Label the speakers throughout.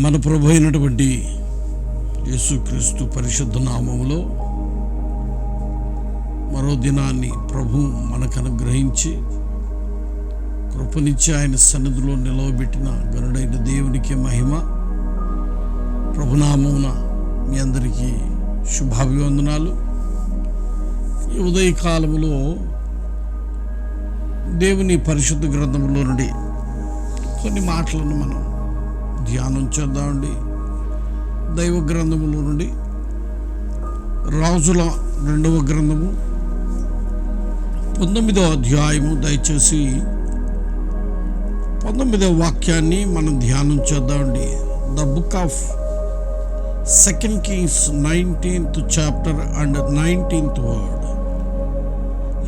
Speaker 1: మన ప్రభు అయినటువంటి యేసుక్రీస్తు పరిశుద్ధ నామంలో మరో దినాన్ని ప్రభు మనకు అనుగ్రహించి కృపనిచ్చి ఆయన సన్నిధిలో నిలవబెట్టిన గరుడైన దేవునికి మహిమ. ప్రభునామమున మీ అందరికీ శుభాభివందనాలు. ఈ ఉదయకాలములో దేవుని పరిశుద్ధ గ్రంథంలో నుండి కొన్ని మాటలను మనం ధ్యానం చేద్దామండి. దైవ గ్రంథములో నుండి రాజుల రెండవ గ్రంథము పంతొమ్మిదవ అధ్యాయము దయచేసి పంతొమ్మిదవ వాక్యాన్ని మనం ధ్యానం చేద్దామండి. The book of second kings nineteenth chapter and nineteenth word.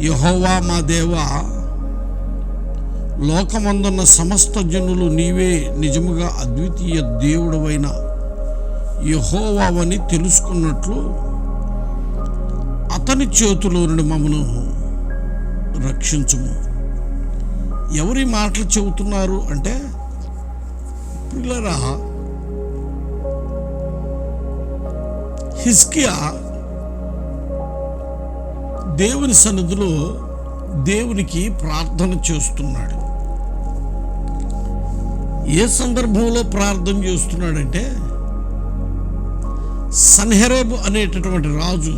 Speaker 1: యహోవా మా దేవా లోకమందున్న సమస్త జనులు నీవే నిజముగా అద్వితీయ దేవుడవైన యహోవావని తెలుసుకున్నట్లు అతని చేతిలో నుండి మమ్మను రక్షించము. ఎవరి మాటలు చెబుతున్నారు అంటే పిల్లరా హిస్కియా దేవుని సన్నిధిలో దేవునికి ప్రార్థన చేస్తున్నాడు. ఏ సందర్భంలో ప్రార్థన చేస్తున్నాడంటే సన్హెరేబు అనేటటువంటి రాజు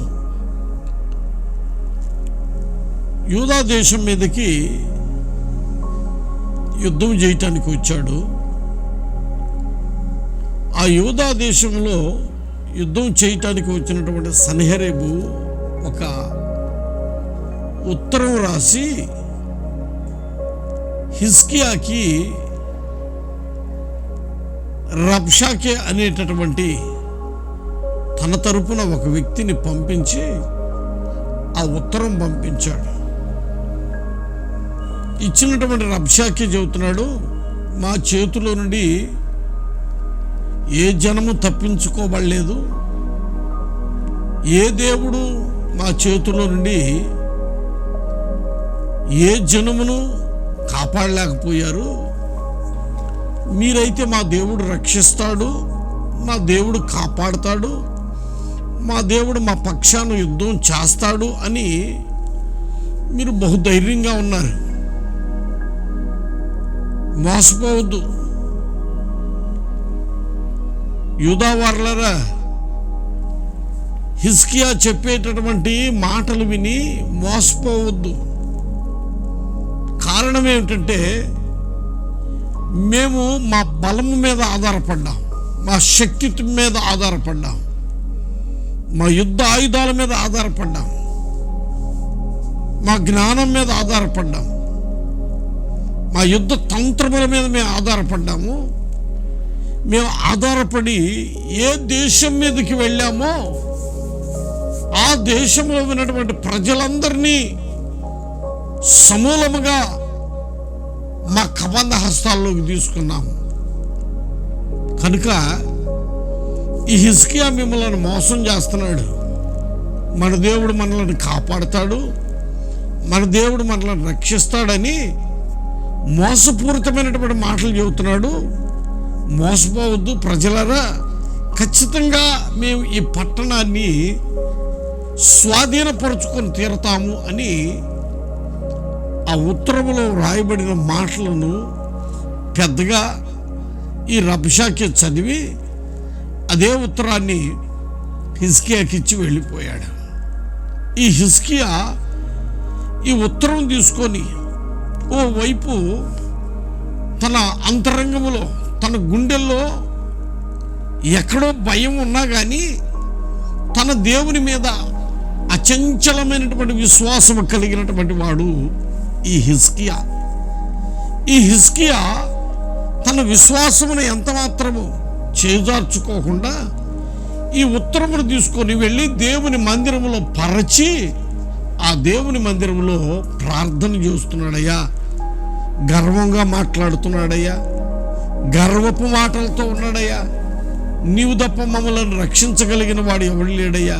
Speaker 1: యూదా దేశం మీదకి యుద్ధం చేయటానికి వచ్చాడు. ఆ యూదా దేశంలో యుద్ధం చేయటానికి వచ్చినటువంటి సన్హెరేబు ఒక ఉత్తరం రాసి హిస్కియాకి రబ్షాకే అనేటటువంటి తన తరపున ఒక వ్యక్తిని పంపించి ఆ ఉత్తరం పంపించాడు. ఇచ్చినటువంటి రబ్షాకే చెబుతున్నాడు మా చేతిలో నుండి ఏ జనము తప్పించుకోబడలేదు. ఏ దేవుడు మా చేతిలో నుండి ఏ జనమును కాపాడలేకపోయారు. మీరైతే మా దేవుడు రక్షిస్తాడు మా దేవుడు కాపాడతాడు మా దేవుడు మా పక్షాన యుద్ధం చేస్తాడు అని మీరు బహుధైర్యంగా ఉన్నారు. మోసపోవద్దు. యూదావార్లరా హిస్కియా చెప్పేటటువంటి మాటలు విని మోసపోవద్దు. కారణం ఏమిటంటే మేము మా బలము మీద ఆధారపడ్డాం. మా శక్తి మీద ఆధారపడ్డాం. మా యుద్ధ ఆయుధాల మీద ఆధారపడ్డాం. మా జ్ఞానం మీద ఆధారపడ్డాం. మా యుద్ధ తంత్రముల మీద మేము ఆధారపడ్డాము. మేము ఆధారపడి ఏ దేశం మీదకి వెళ్ళామో ఆ దేశంలో ఉన్నటువంటి ప్రజలందరినీ సమూలముగా మా కబంధ హస్తాల్లోకి తీసుకున్నాము. కనుక ఈ హిస్కియా మిమ్మల్ని మోసం చేస్తున్నాడు. మన దేవుడు మనల్ని కాపాడుతాడు. మన దేవుడు మనల్ని రక్షిస్తాడని మోసపూరితమైనటువంటి మాటలు చెబుతున్నాడు. మోసపోవద్దు ప్రజలరా. ఖచ్చితంగా మేము ఈ పట్టణాన్ని స్వాధీనపరుచుకొని తీరతాము అని ఆ ఉత్తరములో వ్రాయబడిన మాటలను పెద్దగా ఈ రబ్షాకి చదివి అదే ఉత్తరాన్ని హిస్కియాకి ఇచ్చి వెళ్ళిపోయాడు. ఈ హిస్కియా ఈ ఉత్తరం తీసుకొని ఓ వైపు తన అంతరంగములో తన గుండెల్లో ఎక్కడో భయం ఉన్నా కానీ తన దేవుని మీద అచంచలమైనటువంటి విశ్వాసం కలిగినటువంటి వాడు ఈ హిస్కియా ఈ హిస్కియా తన విశ్వాసమును ఎంత మాత్రము చేజార్చుకోకుండా ఈ ఉత్తరమును తీసుకొని వెళ్ళి దేవుని మందిరములో పరచి ఆ దేవుని మందిరంలో ప్రార్థన చేస్తున్నాడయ్యా. గర్వంగా మాట్లాడుతున్నాడయ్యా. గర్వపు మాటలతో ఉన్నాడయ్యా. నీవు తప్ప మమ్మల్ని రక్షించగలిగిన వాడు ఎవడు లేడయ్యా.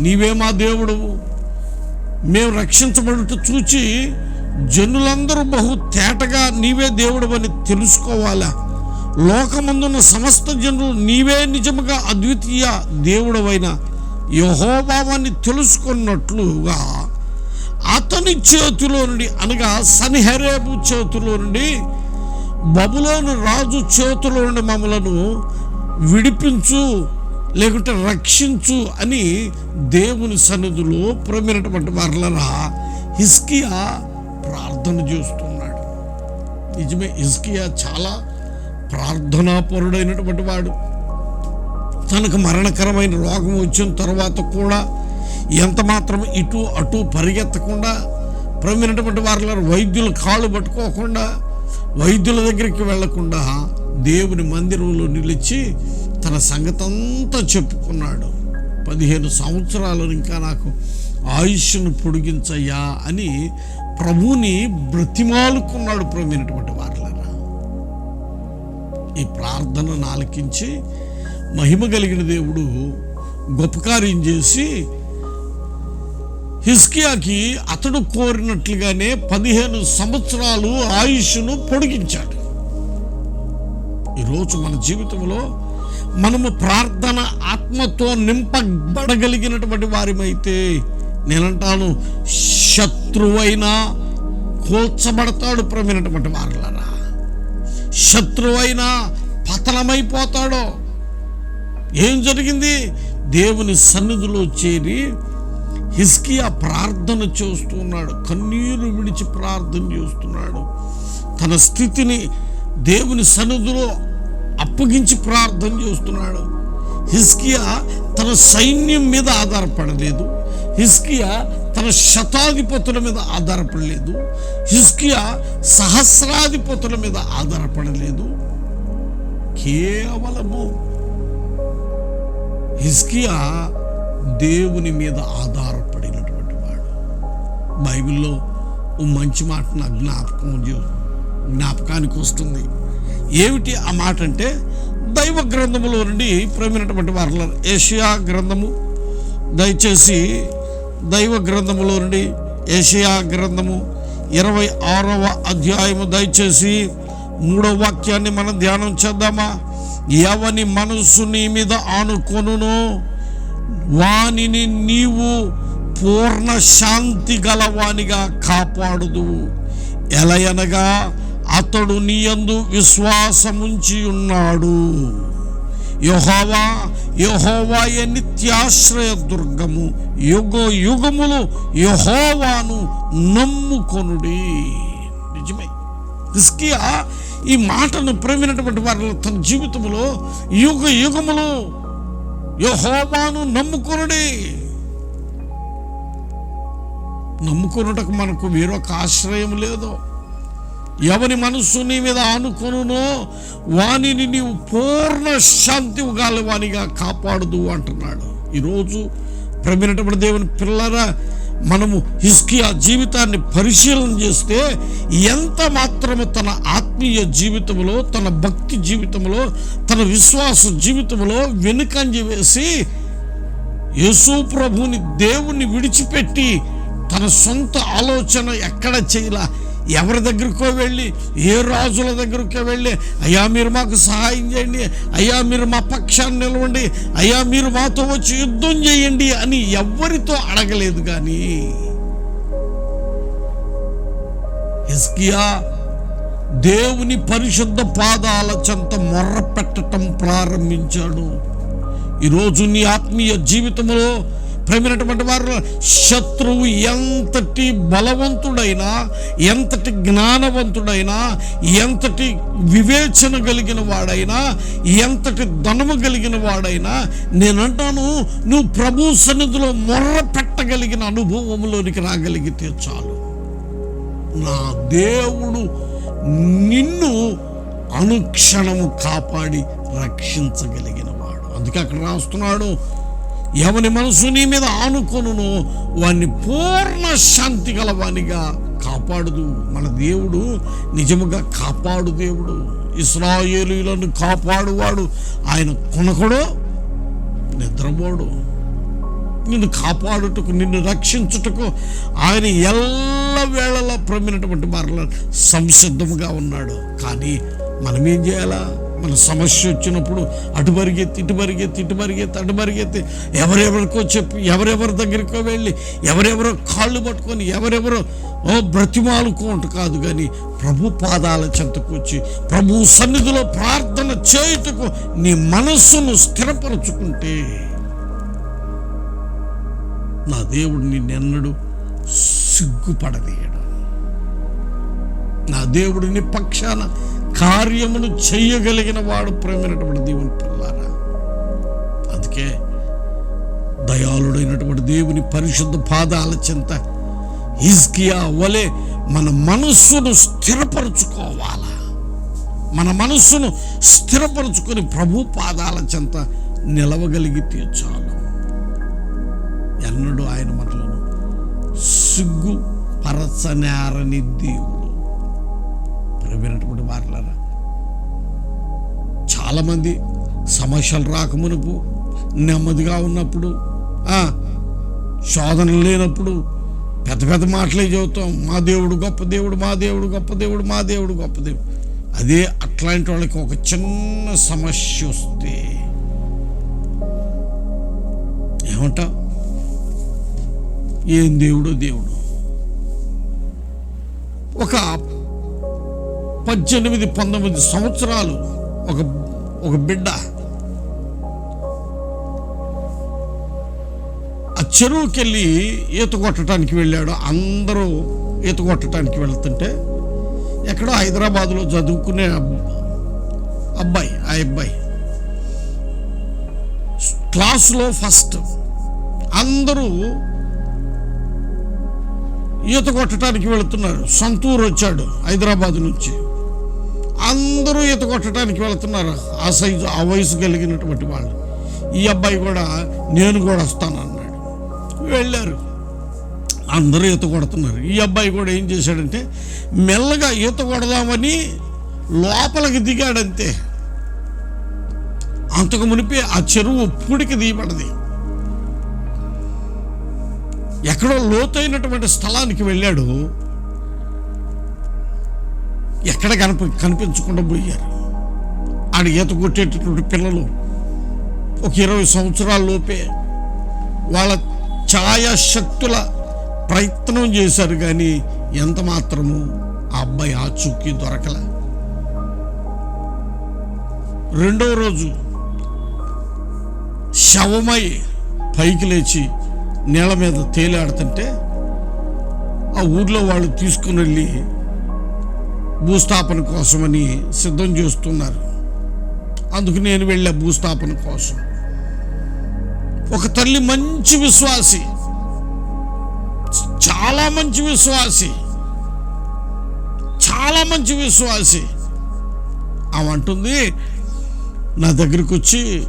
Speaker 1: నీవే మా దేవుడవు. మేము రక్షించబడుట చూచి జనులందరూ బహు తేటగా నీవే దేవుడు అని తెలుసుకోవాలా? లోకమందున్న సమస్త జనులు నీవే నిజముగా అద్వితీయ దేవుడవైన యహోభావాన్ని తెలుసుకున్నట్లుగా అతని చేతిలో నుండి అనగా సనిహరేబు చేతిలో నుండి బబులోను రాజు చేతిలో నుండి మమ్మలను విడిపించు లేకుంటే రక్షించు అని దేవుని సన్నిధిలో ప్రమినటువంటి వారులరా హిస్కియా ప్రార్థన చేస్తున్నాడు. నిజమే హిస్కియా చాలా ప్రార్థనాపరుడైనటువంటి వాడు. తనకు మరణకరమైన రోగం వచ్చిన తర్వాత కూడా ఎంత మాత్రం ఇటు అటు పరిగెత్తకుండా ప్రమినటువంటి వారిలో వైద్యులు కాళ్ళు పట్టుకోకుండా వైద్యుల దగ్గరికి వెళ్ళకుండా దేవుని మందిరంలో నిలిచి తన సంగతంతా చెప్పుకున్నాడు. పదిహేను సంవత్సరాలు ఇంకా నాకు ఆయుష్ను పొడిగించయ్యా అని ప్రభుని బ్రతిమాలుకున్నాడు ప్రేమైనటువంటి వారులరా. ఈ ప్రార్థనను ఆలకించి మహిమ కలిగిన దేవుడు గొప్ప కార్యం చేసి హిస్కియాకి అతడు కోరినట్లుగానే పదిహేను సంవత్సరాలు ఆయుష్ను పొడిగించాడు. ఈరోజు మన జీవితంలో మనము ప్రార్థన ఆత్మతో నింపబడగలిగినటువంటి వారిమైతే నేనంటాను శత్రువైనా కూల్చబడతాడు ప్రమినటువంటి వారులరా. శత్రువైనా పతనమైపోతాడో. ఏం జరిగింది? దేవుని సన్నిధిలో చేరి హిస్కియా ప్రార్థన చేస్తున్నాడు. కన్నీరు విడిచి ప్రార్థన చేస్తున్నాడు. తన స్థితిని దేవుని సన్నిధిలో అప్పగించి ప్రార్థన చేస్తున్నాడు. హిస్కియా తన సైన్యం మీద ఆధారపడలేదు. హిస్కియా తన శతాధిపతుల మీద ఆధారపడలేదు. హిస్కియా సహస్రాధిపతుల మీద ఆధారపడలేదు. కేవలము హిస్కియా దేవుని మీద ఆధారపడినటువంటి వాడు. బైబిల్లో ఓ మంచి మాట నా జ్ఞాపకం జ్ఞాపకానికి వస్తుంది. ఏమిటి ఆ మాట అంటే దైవ గ్రంథములో నుండి ప్రేమైనటువంటి వారు ఏషియా గ్రంథము దయచేసి దైవ గ్రంథములో నుండి ఏషియా గ్రంథము ఇరవై ఆరవ అధ్యాయము దయచేసి మూడవ వాక్యాన్ని మనం ధ్యానం చేద్దామా? ఎవని మనస్సు నీ మీద ఆనుకొనునో వానిని నీవు పూర్ణ శాంతి గలవానిగా కాపాడుదు. ఎలయనగా అతడు నీయందు విశ్వాసముంచి ఉన్నాడు యహోవా యహోవాయే నిత్యాశ్రయ దుర్గము యుగ యుగములు యహోవాను నమ్ముకొనుడి. నిజమే. హిస్కియా ఈ మాటను ప్రేమినటువంటి వారిలో తన జీవితంలో యుగ యుగములు యహోవాను నమ్ముకొనుడి. నమ్ముకొనుటకు మనకు వేరొక ఆశ్రయం లేదు. ఎవరి మనస్సు నీ మీద ఆనుకొనునో వానిని నీవు పూర్ణ శాంతి వానిగా కాపాడదు అంటున్నాడు. ఈరోజు ప్రమినటువంటి దేవుని పిల్లరా మనము హిస్కియా జీవితాన్ని పరిశీలన చేస్తే ఎంత మాత్రము తన ఆత్మీయ జీవితంలో తన భక్తి జీవితంలో తన విశ్వాస జీవితంలో వెనుకంజ వేసి యేసు ప్రభుని దేవుణ్ణి విడిచిపెట్టి తన సొంత ఆలోచన ఎక్కడ చేయలా? ఎవరి దగ్గరకో వెళ్ళి ఏ రాజుల దగ్గరకో వెళ్ళి అయ్యా మీరు మాకు సహాయం చేయండి అయ్యా మీరు మా పక్షాన్ని నిలవండి అయ్యా మీరు మాతో వచ్చి యుద్ధం చేయండి అని ఎవ్వరితో అడగలేదు కానీ హిస్కియా దేవుని పరిశుద్ధ పాదాల చెంత మొర్ర పెట్టడం ప్రారంభించాడు. ఈరోజు నీ ఆత్మీయ జీవితంలో ప్రేమైనటువంటి వారు శత్రువు ఎంతటి బలవంతుడైనా ఎంతటి జ్ఞానవంతుడైనా ఎంతటి వివేచన కలిగిన వాడైనా ఎంతటి ధనము కలిగిన వాడైనా నేనంటాను నువ్వు ప్రభు సన్నిధిలో మొర్ర పెట్టగలిగిన అనుభవంలోనికి రాగలిగితే చాలు. నా దేవుడు నిన్ను అనుక్షణము కాపాడి రక్షించగలిగిన వాడు. అందుకే అక్కడ రాస్తున్నాడు ఎవని మనసు నీ మీద ఆనుకొనును. వాణ్ణి పూర్ణ శాంతి గలవానిగా కాపాడుదు. మన దేవుడు నిజముగా కాపాడు దేవుడు. ఇస్రాయేలీలను కాపాడువాడు. ఆయన కొనకడు నిద్రపోడు. నిన్ను కాపాడుటకు నిన్ను రక్షించుటకు ఆయన ఎల్ల వేళలా ప్రమినటువంటి మరల సంసిద్ధముగా ఉన్నాడు. కానీ మనమేం చేయాలా? మన సమస్య వచ్చినప్పుడు అటు పరిగెత్తి ఇటు పరిగెత్తి ఇటు పరిగెత్తి అటు పరిగెత్తి. ఎవరెవరికో చెప్పి ఎవరెవరి దగ్గరికో వెళ్ళి ఎవరెవరో కాళ్ళు పట్టుకొని ఎవరెవరో ఓ బ్రతిమాలుకోంట కాదు కానీ ప్రభు పాదాల చెంతకు వచ్చి ప్రభు సన్నిధిలో ప్రార్థన చేయుటకు నీ మనస్సును స్థిరపరచుకుంటే నా దేవుడు నిన్నెన్నడు సిగ్గుపడదీయడు. నా దేవుడిని పక్షాన కార్యమును చేయగలిగిన వాడు ప్రేమైనటువంటి దేవుని పిల్లారా అందుకే దయాళుడైనటువంటి దేవుని పరిశుద్ధ పాదాల చెంత హిజ్కియా వలె మన మనస్సును స్థిరపరచుకోవాలా? మన మనస్సును స్థిరపరచుకొని ప్రభు పాదాల చెంత నిలవగలిగితే చాలు ఎన్నడూ ఆయన మనలను సిగ్గు పరచనేరని దేవుడు వినటువంటి వారులారా చాలామంది సమస్యలు రాకమునుపు నెమ్మదిగా ఉన్నప్పుడు శోధనలు లేనప్పుడు పెద్ద పెద్ద మాటలే చెబుతాం మా దేవుడు గొప్ప దేవుడు మా దేవుడు గొప్ప దేవుడు మా దేవుడు గొప్ప దేవుడు. అదే అట్లాంటి వాళ్ళకి ఒక చిన్న సమస్య వస్తే ఏమంటా ఏం దేవుడు దేవుడు? ఒక పద్దెనిమిది పంతొమ్మిది సంవత్సరాలు ఒక ఒక బిడ్డ. ఆ చెరువుకి వెళ్ళి ఈత కొట్టడానికి వెళ్ళాడు. అందరూ ఈత కొట్టడానికి వెళ్తుంటే ఎక్కడో హైదరాబాద్లో చదువుకునే అబ్బాయి ఆ అబ్బాయి. క్లాసులో ఫస్ట్. అందరూ ఈత కొట్టడానికి వెళుతున్నారు. సొంతూరు వచ్చాడు హైదరాబాద్ నుంచి. అందరూ ఈత కొట్టడానికి వెళ్తున్నారు. ఆ సైజు ఆ వయసు కలిగినటువంటి వాళ్ళు. ఈ అబ్బాయి కూడా నేను కూడా వస్తాను అన్నాడు. వెళ్ళారు. అందరూ ఈత కొడుతున్నారు ఈ అబ్బాయి కూడా ఏం చేశాడంటే మెల్లగా ఈత కొడదామని లోపలికి దిగాడంతే. అంతకు మునిపి ఆ చెరువు పుడికి దిగబడది. ఎక్కడో లోతైనటువంటి స్థలానికి వెళ్ళాడు. ఎక్కడ కనిపి కనిపించకుండా పోయారు. ఆడ ఈత కొట్టేటటువంటి పిల్లలు ఒక ఇరవై సంవత్సరాల లోపే వాళ్ళ ఛాయాశక్తుల ప్రయత్నం చేశారు కానీ ఎంత మాత్రము ఆ అబ్బాయి ఆచూకీ దొరకల. రెండవ రోజు శవమై పైకి లేచి నేల మీద తేలాడుతుంటే ఆ ఊర్లో వాళ్ళు తీసుకుని వెళ్ళి భూస్థాపన కోసమని సిద్ధం చేస్తున్నారు. అందుకు నేను వెళ్ళా భూస్థాపన కోసం. ఒక తల్లి మంచి విశ్వాసి. చాలా మంచి విశ్వాసి. చాలా మంచి విశ్వాసి. ఆమె అంటుంది నా దగ్గరికి వచ్చి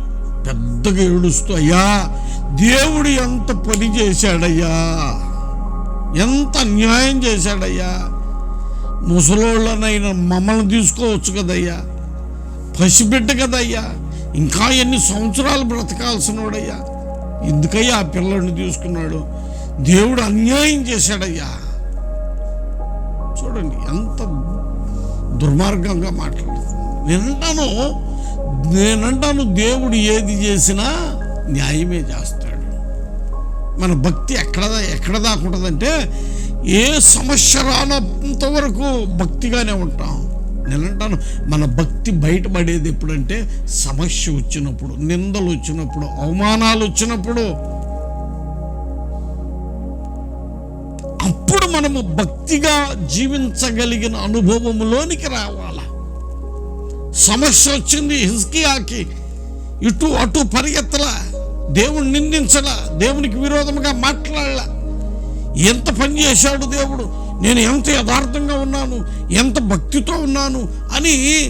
Speaker 1: పెద్దగా ఏడుస్తూ అయ్యా దేవుడు ఎంత పని చేశాడయ్యా? ఎంత అన్యాయం చేశాడయ్యా? ముసలోళ్ళనైనా మమ్మల్ని తీసుకోవచ్చు కదయ్యా. పసిబిడ్డ కదయ్యా. ఇంకా ఎన్ని సంవత్సరాలు బ్రతకాల్సినోడయ్యా. ఎందుకయ్యా ఆ పిల్లల్ని తీసుకున్నాడు? దేవుడు అన్యాయం చేశాడయ్యా. చూడండి ఎంత దుర్మార్గంగా మాట్లాడుతుంది నేనంటాను నేనంటాను దేవుడు ఏది చేసినా న్యాయమే చేస్తాడు. మన భక్తి ఎక్కడ ఎక్కడ దాకా ఉంటుందంటే ఏ సమస్య రానంత వరకు భక్తిగానే ఉంటాం. నేనంటాను మన భక్తి బయటపడేది ఎప్పుడంటే సమస్య వచ్చినప్పుడు నిందలు వచ్చినప్పుడు అవమానాలు వచ్చినప్పుడు. అప్పుడు మనము భక్తిగా జీవించగలిగిన అనుభవంలోనికి రావాల. సమస్య వచ్చింది హిజ్కియాకి ఇటు అటు పరిగెత్తలా దేవుడు నిందించలా దేవునికి విరోధముగా మాట్లాడలా. ఎంత పని చేశాడు దేవుడు? నేను ఎంత యథార్థంగా ఉన్నాను? ఎంత భక్తితో ఉన్నాను? అని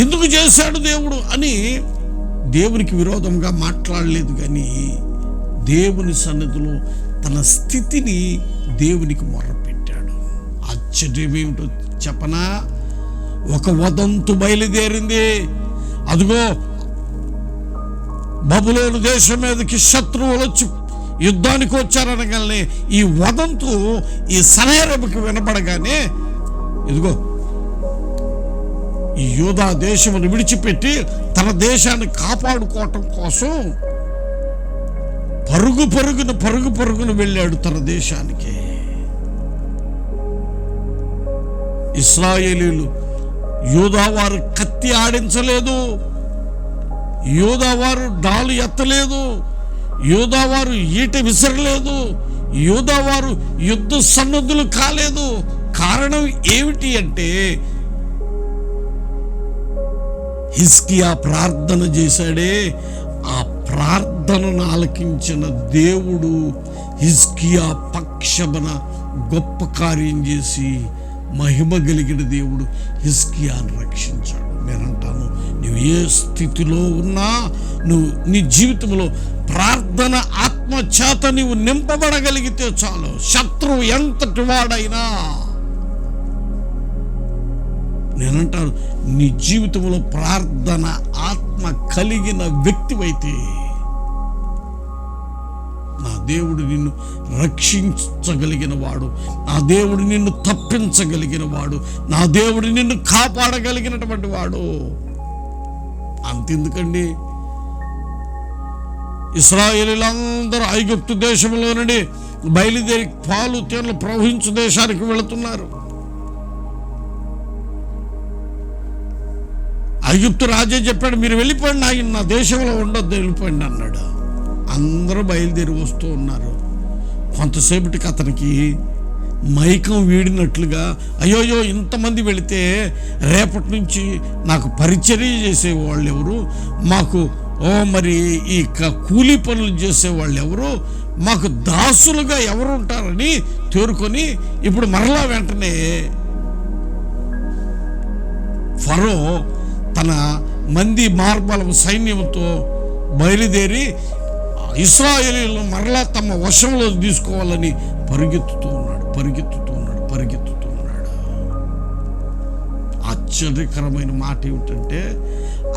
Speaker 1: ఎందుకు చేశాడు దేవుడు అని దేవునికి విరోధంగా మాట్లాడలేదు కానీ దేవుని సన్నిధిలో తన స్థితిని దేవునికి మొర్రపెట్టాడు ఆశ్చర్యం ఏమిటో చెప్పనా? ఒక వదంతు బయలుదేరింది. అదిగో బబులోను దేశం మీదకి శత్రువులు వచ్చి యుద్ధానికి వచ్చారనగానే ఈ వదంతు ఈ సనేరముకి వినపడగానే ఇదిగో ఈ యూదా దేశమును విడిచిపెట్టి తన దేశాన్ని కాపాడుకోవటం కోసం పరుగు పరుగున పరుగు పరుగున వెళ్ళాడు తన దేశానికి. ఇస్రాయేలీలు యూదావారు కత్తి ఆడించలేదు యూదావారు డాలు ఎత్తలేదు యూదావారు ఈట విసరలేదు. యూదావారు యుద్ధ సన్నద్ధులు కాలేదు. కారణం ఏమిటి అంటే హిస్కియా ప్రార్థన చేశాడే. ఆ ప్రార్థనను ఆలకించిన దేవుడు హిస్కియా పక్షమన గొప్ప కార్యం చేసి మహిమ కలిగిన దేవుడు హిస్కియాను రక్షించాడు. నేనంటాను. నువ్వు ఏ స్థితిలో ఉన్నా నువ్వు నీ జీవితంలో ప్రార్థన ఆత్మచేత నువ్వు నీవు నింపబడగలిగితే చాలు. శత్రువు ఎంతటి వాడైనా. నేనంటాను నీ జీవితంలో ప్రార్థన ఆత్మ కలిగిన వ్యక్తివైతే నా దేవుడు నిన్ను రక్షించగలిగిన వాడు నా దేవుడు నిన్ను తప్పించగలిగిన వాడు నా దేవుడు నిన్ను కాపాడగలిగినటువంటి వాడు. అంతెందుకండి? ఇస్రాయేలీలందరూ ఐగుప్తు దేశంలో నుండి బయలుదేరి పాలు తేనెలు ప్రవహించు దేశానికి వెళుతున్నారు. ఐగుప్తు రాజే చెప్పాడు మీరు వెళ్ళిపోండి ఆయన నా దేశంలో ఉండొద్దు వెళ్ళిపోండి అన్నాడు. అందరూ బయలుదేరి వస్తూ ఉన్నారు. కొంతసేపటికి అతనికి మైకం వీడినట్లుగా అయ్యోయో ఇంతమంది వెళితే రేపటి నుంచి నాకు పరిచర్య చేసేవాళ్ళు ఎవరు మాకు ఓ మరి ఈ క- కూలీ పనులు చేసేవాళ్ళు ఎవరు మాకు దాసులుగా ఎవరు ఉంటారని తేరుకొని ఇప్పుడు మరలా వెంటనే ఫరో తన మంది మార్బల సైన్యంతో బయలుదేరి ఇస్రాయేలీలను మరలా తమ వశంలో తీసుకోవాలని పరిగెత్తుతూ ఉన్నాడు పరిగెత్తుతూ ఉన్నాడు పరిగెత్తుతూ ఉన్నాడు. ఆశ్చర్యకరమైన మాట ఏమిటంటే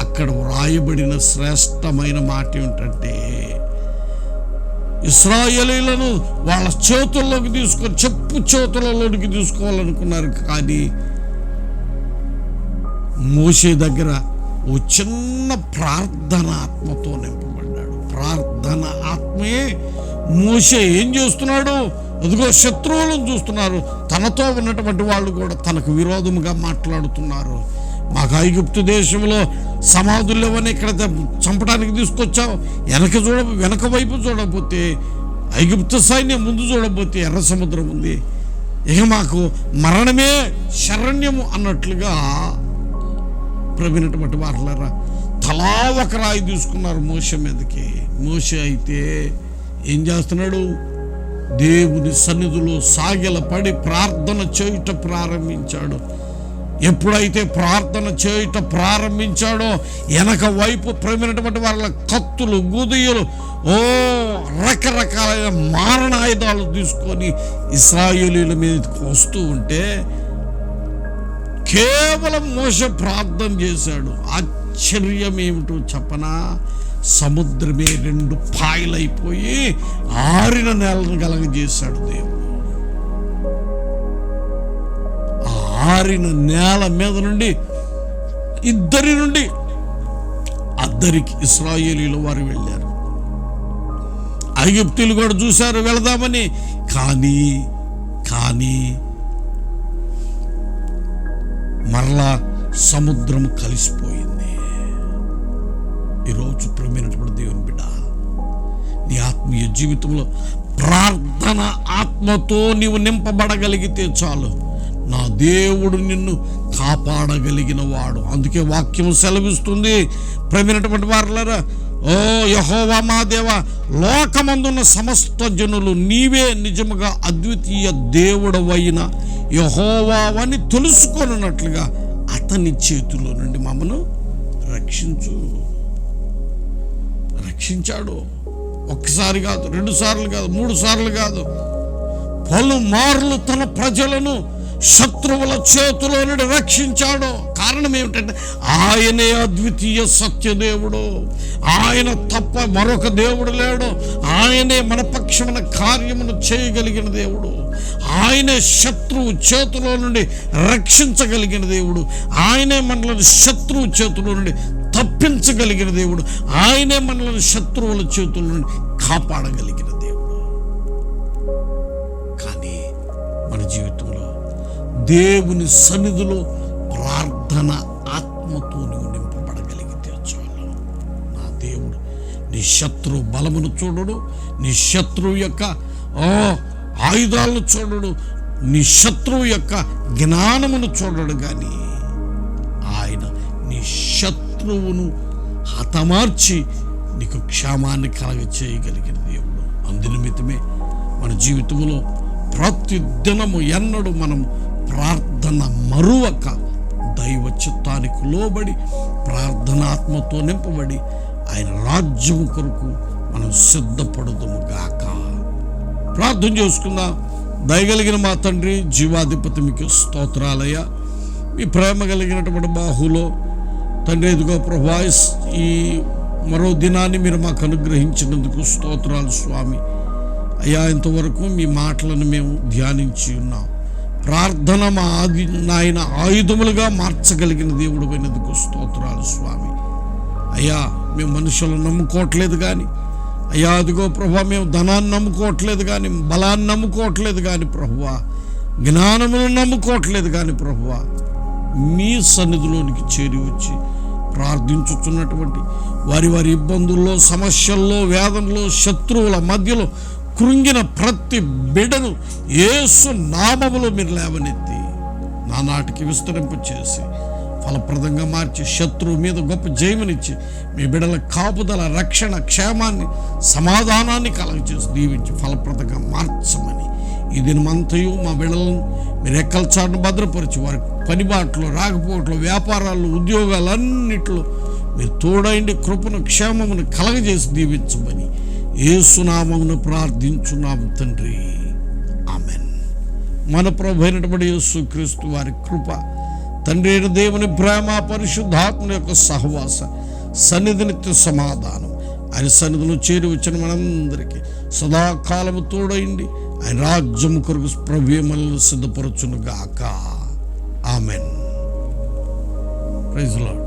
Speaker 1: అక్కడ వ్రాయబడిన శ్రేష్టమైన మాట ఏమిటంటే ఇస్రాయేలీలను వాళ్ళ చేతుల్లోకి తీసుకొని చెప్పు చేతులలోకి తీసుకోవాలనుకున్నారు. కానీ మోసే దగ్గర ఓ చిన్న ప్రార్థనాత్మతో నింపబడి ప్రార్థన ఆత్మే. మోసే ఏం చేస్తున్నాడు? అదిగో శత్రువులను చూస్తున్నారు. తనతో ఉన్నటువంటి వాళ్ళు కూడా తనకు విరోధముగా మాట్లాడుతున్నారు. మాకు ఐగుప్తు దేశంలో సమాధులు లేవని ఇక్కడ చంపడానికి తీసుకొచ్చావు. వెనక చూడ వెనక వైపు చూడకపోతే ఐగుప్తు సైన్యం ముందు చూడకపోతే ఎర్ర సముద్రం ఉంది. ఇక మాకు మరణమే శరణ్యము అన్నట్లుగా ప్రవీణటువంటి వారలారా తలా ఒక రాయి తీసుకున్నారు మోస మీదకి. మోస అయితే ఏం చేస్తున్నాడు? దేవుని సన్నిధిలో సాగిల పడి ప్రార్థన చేయుట ప్రారంభించాడు. ఎప్పుడైతే ప్రార్థన చేయుట ప్రారంభించాడో వెనక వైపు ప్రవీణటువంటి వాళ్ళ కత్తులు గుదియలు ఓ రకరకాలైన మారణాయుధాలు తీసుకొని ఇస్రాయేలీల మీదకి వస్తూ ఉంటే కేవలం మోస ప్రార్థన చేశాడు. ఆశ్చర్యం ఏమిటో చెప్పనా? సముద్రమే రెండు పాయలైపోయి ఆరిన నేలను కలగజేశాడు దేవుడు. ఆరిన నేల మీద నుండి ఇద్దరి నుండి అద్దరికి ఇస్రాయేలీలు వారు వెళ్ళారు. ఐగుప్తులు కూడా చూశారు వెళదామని. కానీ కానీ మరలా సముద్రం కలిసిపోయింది. ఈరోజు ప్రేమైనటువంటి దేవుని బిడ్డ. నీ ఆత్మీయ జీవితంలో ప్రార్థన ఆత్మతో నీవు నింపబడగలిగితే చాలు. నా దేవుడు నిన్ను కాపాడగలిగిన వాడు. అందుకే వాక్యం సెలవిస్తుంది. ప్రేమైనటువంటి వారులరా ఓ యహోవా మా దేవ లోకమందున్న సమస్త జనులు నీవే నిజముగా అద్వితీయ దేవుడవైన యహోవావని తెలుసుకొనున్నట్లుగా అతని చేతిలో నుండి మమ్మను రక్షించు. రక్షించాడు ఒక్కసారి కాదు రెండు సార్లు కాదు మూడు సార్లు కాదు. పలుమార్లు తన ప్రజలను శత్రువుల చేతిలో నుండి రక్షించాడు. కారణం ఏమిటంటే ఆయనే అద్వితీయ సత్యదేవుడు. ఆయన తప్ప మరొక దేవుడు లేడు. ఆయనే మన పక్షమున కార్యమును చేయగలిగిన దేవుడు. ఆయనే శత్రువు చేతిలో నుండి రక్షించగలిగిన దేవుడు. ఆయనే మనల్ని శత్రువు చేతిలో నుండి తప్పించగలిగిన దేవుడు. ఆయనే మనల్ని శత్రువుల చేతుల నుండి కాపాడగలిగిన దేవుడు. కానీ మన జీవితంలో దేవుని సన్నిధిలో ప్రార్థన ఆత్మతో నింపబడగలిగితే చాలు. నా దేవుడు నీ శత్రువు బలమును చూడడు నీ శత్రువు యొక్క ఓ ఆయుధాలను చూడడు నీ శత్రువు యొక్క జ్ఞానమును చూడడు కానీ ఆయన నీ శత్రువును హతమార్చి నీకు క్షేమాన్ని కలగ చేయగలిగిన దేవుడు. అందునిమిత్తమే మన జీవితంలో ప్రతి దినము ఎన్నడూ మనం ప్రార్థన మరువక దైవ చిత్తానికి లోబడి ప్రార్థనాత్మతో నింపబడి ఆయన రాజ్యం కొరకు మనం సిద్ధపడుదుము గాక. ప్రార్థన చేసుకుందాం. దయగలిగిన మా తండ్రి జీవాధిపతి మీకు స్తోత్రాలయ మీ ప్రేమ కలిగినటువంటి బాహులో తండ్రి ఎదుగో ప్రభా ఈ మరో దినాన్ని మీరు మాకు అనుగ్రహించినందుకు స్తోత్రాలు స్వామి. అయ్యా ఇంతవరకు మీ మాటలను మేము ధ్యానించి ఉన్నాం. ప్రార్థన మా ఆది నాయన ఆయుధములుగా మార్చగలిగిన దేవుడు అయినందుకు స్తోత్రాలు స్వామి. అయ్యా మేము మనుషులను నమ్ముకోవట్లేదు కానీ అయ్యా అదిగో ప్రభా మేము ధనాన్ని నమ్ముకోవట్లేదు కానీ బలాన్ని నమ్ముకోవట్లేదు కానీ ప్రభువా జ్ఞానమును నమ్ముకోవట్లేదు కానీ ప్రభువా మీ సన్నిధిలోనికి చేరి వచ్చి ప్రార్థించుతున్నటువంటి వారి వారి ఇబ్బందుల్లో సమస్యల్లో వేదనలో శత్రువుల మధ్యలో కృంగిన ప్రతి బిడను ఏసు నామములో మీరు లేవనెత్తి నానాటికి విస్తరింపు చేసి ఫలప్రదంగా మార్చి శత్రువు మీద గొప్ప జయమునిచ్చి మీ బిడల కాపుదల రక్షణ క్షేమాన్ని సమాధానాన్ని కలగచేసి దీవించి ఫలప్రదంగా మార్చమని ఈ దినమంతయు మా బిడ్డలను మీరు ఎక్కల్చాటును భద్రపరిచి వారి పనిబాట్లు రాకపోవట్లు వ్యాపారాలు ఉద్యోగాలన్నిట్లో మీరు తోడైండి కృపను క్షేమమును కలగజేసి దీవించమని ఏసునామమును ప్రార్థించున్నాము తండ్రి. ఆమెన్. మన ప్రభు అయినటువంటి యేసుక్రీస్తు వారి కృప తండ్రి అయిన దేవుని ప్రేమ పరిశుద్ధాత్మ యొక్క సహవాస సన్నిధి నిత్య సమాధానం. ఆయన సన్నిధిలో చేరి వచ్చిన మనందరికీ సదాకాలము తోడైండి ఆయన రాజ్యము కొరకు ప్రవ్యమలను సిద్ధపరచునుగాక. ఆమెన్. Praise lord